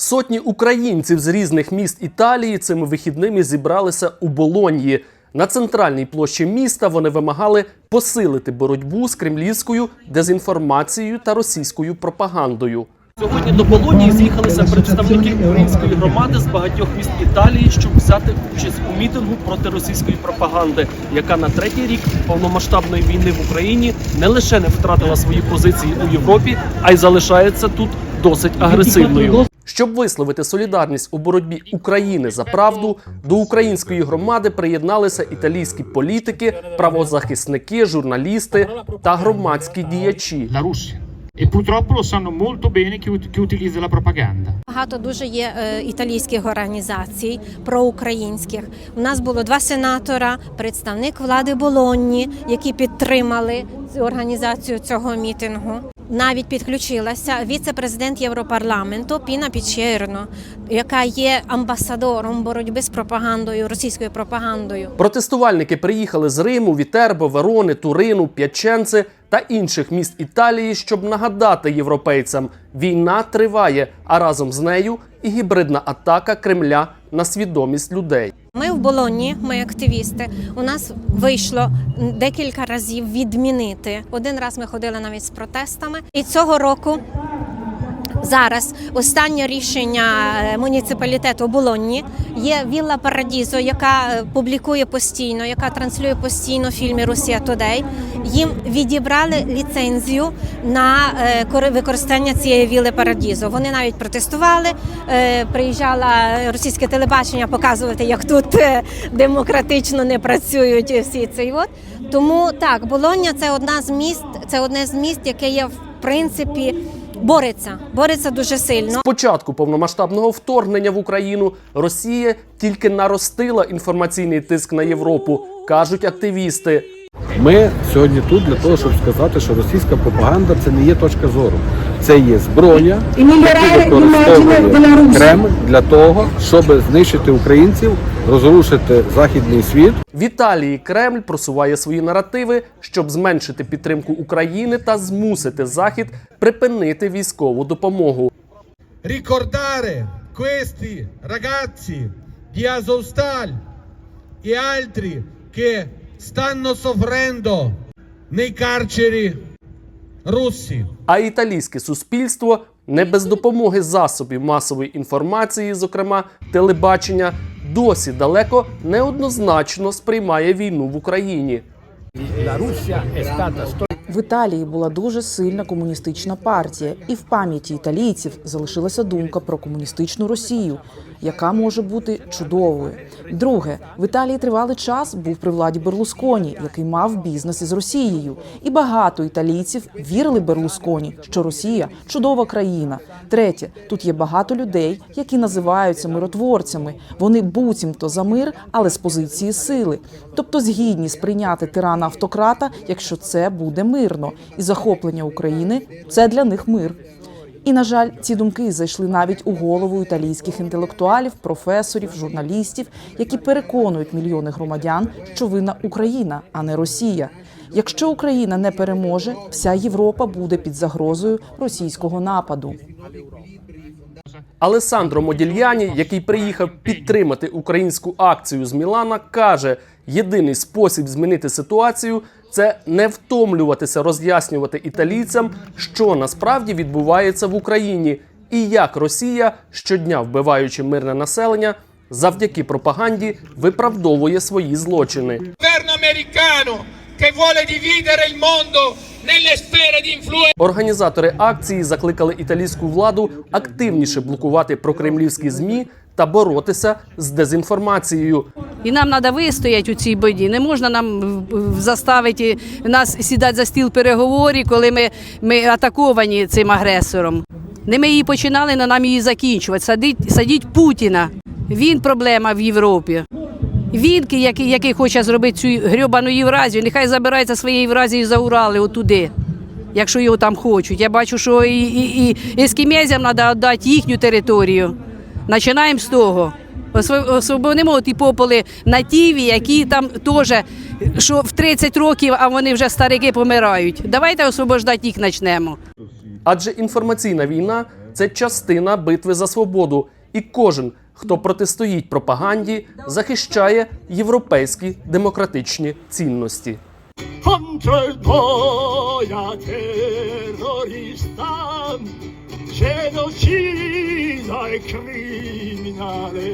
Сотні українців з різних міст Італії цими вихідними зібралися у Болоньї. На центральній площі міста вони вимагали посилити боротьбу з кремлівською дезінформацією та російською пропагандою. Сьогодні до Болонії з'їхалися представники української громади з багатьох міст Італії, щоб взяти участь у мітингу проти російської пропаганди, яка на третій рік повномасштабної війни в Україні не лише не втратила свої позиції у Європі, а й залишається тут досить агресивною. Щоб висловити солідарність у боротьбі України за правду, до української громади приєдналися італійські політики, правозахисники, журналісти та громадські діячі. Russia. E purtroppo lo sanno molto bene chi, utilizza la propaganda. Багато дуже є е, італійських організацій проукраїнських. У нас було два сенатора, представник влади Болонні, які підтримали цю організацію цього мітингу. Навіть підключилася віце-президент Європарламенту Піна Пічерно, яка є амбасадором боротьби з пропагандою, російською пропагандою. Протестувальники приїхали з Риму, Вітербо, Верони, Турину, П'яченци та інших міст Італії, щоб нагадати європейцям, війна триває, а разом з нею і гібридна атака Кремля на свідомість людей. Ми в Болоні, ми активісти. У нас вийшло декілька разів відмінити. Один раз ми ходили навіть з протестами, і цього року. Зараз останнє рішення е, муніципалітету Болонні є Вілла Парадізо, яка е, публікує постійно, яка транслює постійно фільми Росія Тодей. Їм відібрали ліцензію на е, кори- використання цієї вілли Парадізо. Вони навіть протестували. Приїжджала російське телебачення показувати, як тут демократично не працюють всі цей от. Тому так, Болоння це одна з міст, це одне з міст, яке є в принципі бореться, бореться дуже сильно. З початку повномасштабного вторгнення в Україну Росія тільки наростила інформаційний тиск на Європу, кажуть активісти. Ми сьогодні тут для того, щоб сказати, що російська пропаганда це не є точка зору, це є зброя, яку використовує Кремль для того, щоб знищити українців, розрушити західний світ. В Італії Кремль просуває свої наративи, щоб зменшити підтримку України та змусити Захід припинити військову допомогу. ricordare questi ragazzi di Azovstal e altri che stanno soffrendo nei carceri russi. А італійське суспільство не без допомоги засобів масової інформації, зокрема телебачення, досі далеко неоднозначно сприймає війну в Україні. В Італії була дуже сильна комуністична партія, і в пам'яті італійців залишилася думка про комуністичну Росію, яка може бути чудовою. Друге, в Італії тривалий час був при владі Берлусконі, який мав бізнес із Росією, і багато італійців вірили Берлусконі, що Росія чудова країна. Третє, тут є багато людей, які називаються миротворцями. Вони буцімто за мир, але з позиції сили, тобто згідні сприйняти тирана автократа, якщо це буде мирно, і захоплення України це для них мир. І на жаль, ці думки зайшли навіть у голову італійських інтелектуалів, професорів, журналістів, які переконують мільйони громадян, що винна Україна, а не Росія. Якщо Україна не переможе, вся Європа буде під загрозою російського нападу. Алесандро Модільяні, який приїхав підтримати українську акцію з Мілана, каже: єдиний спосіб змінити ситуацію це не втомлюватися роз'яснювати італійцям, що насправді відбувається в Україні, і як Росія, щодня вбиваючи мирне населення, завдяки пропаганді виправдовує свої злочини. governo americano che vuole dividere il mondo nelle sfere di influenza. Організатори акції закликали італійську владу активніше блокувати прокремлівські змі та боротися з дезінформацією. І нам треба вистояти у цій біді. Не можна нам заставити нас сідати за стіл переговорів, коли ми, ми атаковані цим агресором. Не ми її починали, але нам її закінчувати. Садить, садіть Путіна. Він проблема в Європі. Він, ки- який, який хоче зробити цю грьобану Євразію, нехай забирається своєю Євразією за Урали отуди, якщо його там хочуть. Я бачу, що і, і, і ескімезям треба віддати їхню територію. Починаємо з того. Освободимо ті пополи на тіві, які там теж, що в 30 років, а вони вже старики помирають. Давайте освобождати їх почнемо. Адже інформаційна війна це частина битви за свободу, і кожен, хто протистоїть пропаганді, захищає європейські демократичні цінності. contro il boia terrorista, genocida e criminale.